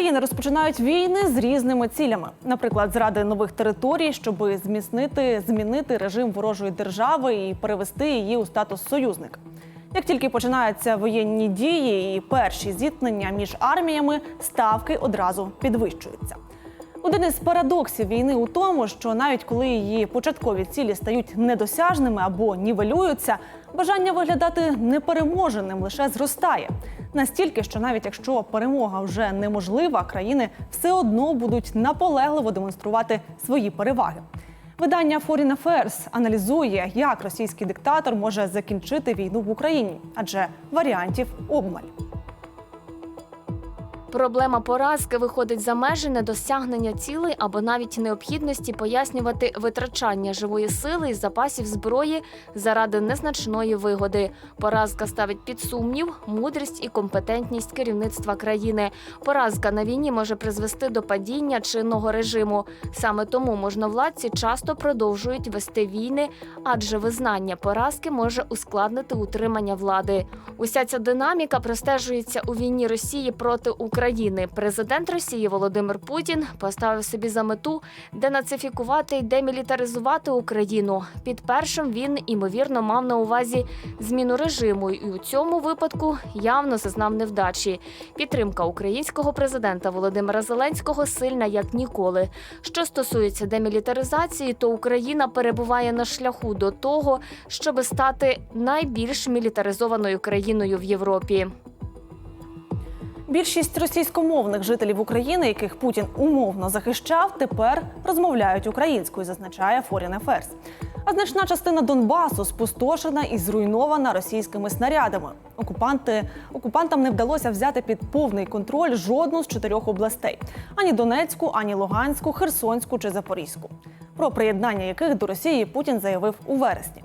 Країни розпочинають війни з різними цілями, наприклад, зради нових територій, щоб зміцнити, змінити режим ворожої держави і перевести її у статус союзника. Як тільки починаються воєнні дії і перші зіткнення між арміями, ставки одразу підвищуються. Один із парадоксів війни у тому, що навіть коли її початкові цілі стають недосяжними або нівелюються, бажання виглядати непереможеним лише зростає. Настільки, що навіть якщо перемога вже неможлива, країни все одно будуть наполегливо демонструвати свої переваги. Видання Foreign Affairs аналізує, як російський диктатор може закінчити війну в Україні, адже варіантів обмаль. Проблема поразки виходить за межі недосягнення цілей або навіть необхідності пояснювати витрачання живої сили і запасів зброї заради незначної вигоди. Поразка ставить під сумнів мудрість і компетентність керівництва країни. Поразка на війні може призвести до падіння чинного режиму. Саме тому можновладці часто продовжують вести війни, адже визнання поразки може ускладнити утримання влади. Уся ця динаміка простежується у війні Росії проти України. Президент Росії Володимир Путін поставив собі за мету денацифікувати і демілітаризувати Україну. Під першим він імовірно мав на увазі зміну режиму, і у цьому випадку явно зазнав невдачі. Підтримка українського президента Володимира Зеленського сильна як ніколи. Що стосується демілітаризації, то Україна перебуває на шляху до того, щоб стати найбільш мілітаризованою країною в Європі. Більшість російськомовних жителів України, яких Путін умовно захищав, тепер розмовляють українською, зазначає Foreign Affairs. А значна частина Донбасу спустошена і зруйнована російськими снарядами. Окупанти окупантам не вдалося взяти під повний контроль жодну з чотирьох областей: ані Донецьку, ані Луганську, Херсонську чи Запорізьку. Про приєднання яких до Росії Путін заявив у вересні.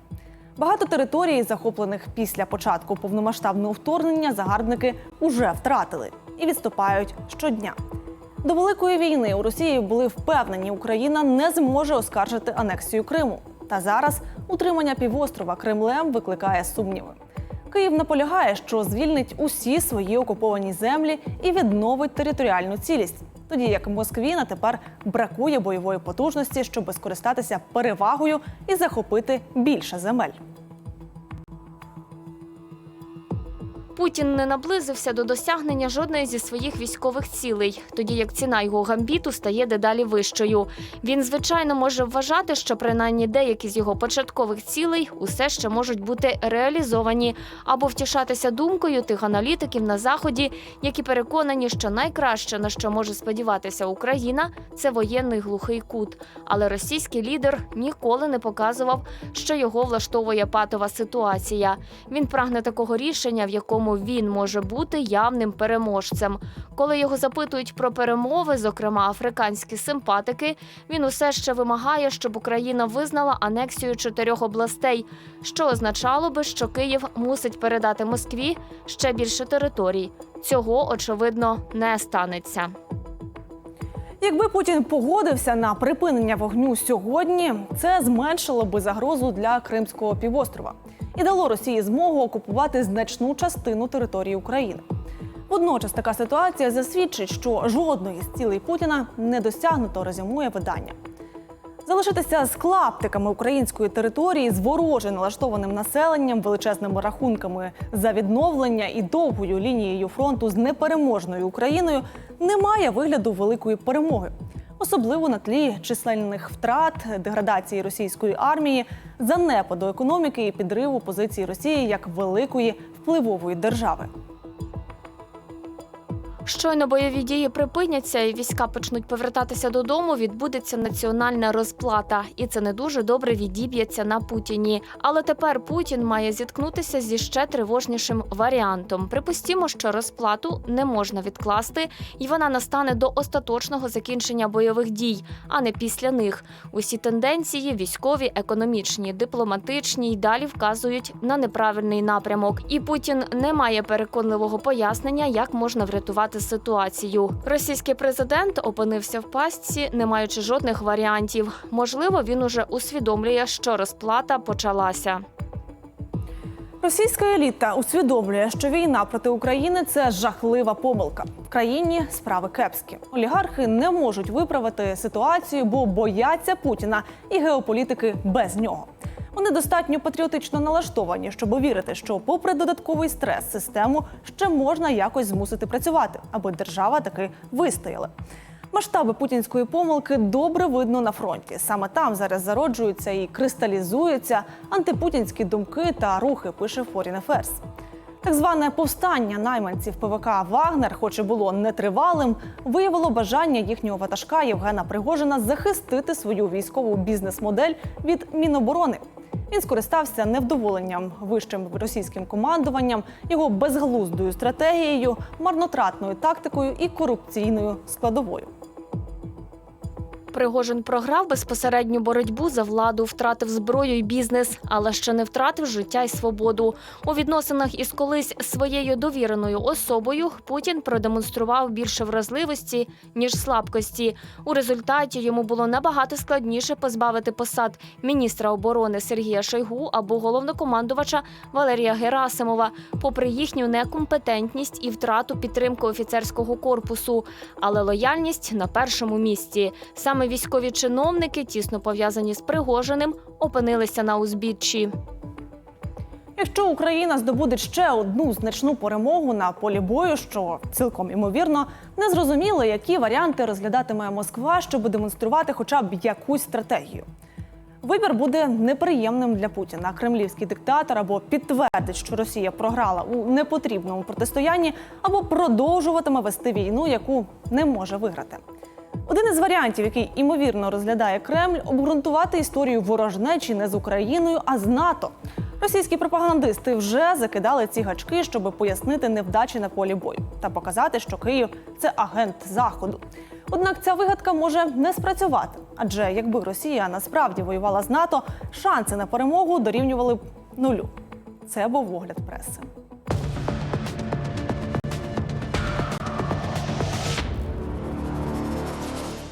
Багато територій, захоплених після початку повномасштабного вторгнення, загарбники уже втратили і відступають щодня. До великої війни у Росії були впевнені, Україна не зможе оскаржити анексію Криму. Та зараз утримання півострова Кремлем викликає сумніви. Київ наполягає, що звільнить усі свої окуповані землі і відновить територіальну цілість. Тоді як Москві на тепер бракує бойової потужності, щоб скористатися перевагою і захопити більше земель. Путін не наблизився до досягнення жодної зі своїх військових цілей, тоді як ціна його гамбіту стає дедалі вищою. Він, звичайно, може вважати, що принаймні деякі з його початкових цілей усе ще можуть бути реалізовані, або втішатися думкою тих аналітиків на заході, які переконані, що найкраще на що може сподіватися Україна, це воєнний глухий кут. Але російський лідер ніколи не показував, що його влаштовує патова ситуація. Він прагне такого рішення, в якому він може бути явним переможцем. Коли його запитують про перемови, зокрема африканські симпатики, він усе ще вимагає, щоб Україна визнала анексію чотирьох областей, що означало би, що Київ мусить передати Москві ще більше територій. Цього очевидно не станеться. Якби Путін погодився на припинення вогню сьогодні, це зменшило би загрозу для Кримського півострова і дало Росії змогу окупувати значну частину території України. Водночас така ситуація засвідчить, що жодної з цілей Путіна не досягнуто, резюмує видання. Залишитися з клаптиками української території з вороже налаштованим населенням, величезними рахунками за відновлення і довгою лінією фронту з непереможною Україною немає вигляду великої перемоги, особливо на тлі численних втрат, деградації російської армії, занепаду економіки і підриву позиції Росії як великої впливової держави. Щойно бойові дії припиняться і війська почнуть повертатися додому. Відбудеться національна розплата, і це не дуже добре відіб'ється на Путіні. Але тепер Путін має зіткнутися зі ще тривожнішим варіантом. Припустімо, що розплату не можна відкласти, і вона настане до остаточного закінчення бойових дій, а не після них. Усі тенденції військові, економічні, дипломатичні й далі вказують на неправильний напрямок. І Путін не має переконливого пояснення, як можна врятувати ситуацію. Російський президент опинився в пастці, не маючи жодних варіантів. Можливо, він уже усвідомлює, що розплата почалася. Російська еліта усвідомлює, що війна проти України це жахлива помилка. В країні справи кепські. Олігархи не можуть виправити ситуацію, бо бояться Путіна і геополітики без нього. Вони достатньо патріотично налаштовані, щоб вірити, що, попри додатковий стрес, систему ще можна якось змусити працювати, аби держава таки вистояла. Масштаби путінської помилки добре видно на фронті. Саме там зараз зароджуються і кристалізуються антипутінські думки та рухи. Пише Foreign Affairs. Так зване повстання найманців ПВК Вагнер, хоч і було нетривалим, виявило бажання їхнього ватажка Євгена Пригожина захистити свою військову бізнес-модель від Міноборони. Він скористався невдоволенням вищим російським командуванням, його безглуздою стратегією, марнотратною тактикою і корупційною складовою. Пригожин програв безпосередню боротьбу за владу, втратив зброю і бізнес, але ще не втратив життя і свободу. У відносинах із колись своєю довіреною особою Путін продемонстрував більше вразливості ніж слабкості. У результаті йому було набагато складніше позбавити посад міністра оборони Сергія Шойгу або головнокомандувача Валерія Герасимова, попри їхню некомпетентність і втрату підтримки офіцерського корпусу. Але лояльність на першому місці. Військові чиновники, тісно пов'язані з Пригожиним, опинилися на узбіччі. Якщо Україна здобуде ще одну значну перемогу на полі бою, що цілком імовірно, не зрозуміло, які варіанти розглядатиме Москва, щоб демонструвати хоча б якусь стратегію. Вибір буде неприємним для Путіна. Кремлівський диктатор або підтвердить, що Росія програла у непотрібному протистоянні, або продовжуватиме вести війну, яку не може виграти. Один із варіантів, який імовірно розглядає Кремль, обґрунтувати історію ворожнечі не з Україною, а з НАТО. Російські пропагандисти вже закидали ці гачки, щоб пояснити невдачі на полі бою та показати, що Київ це агент заходу. Однак ця вигадка може не спрацювати, адже якби Росія насправді воювала з НАТО, шанси на перемогу дорівнювали б нулю. Це був огляд преси.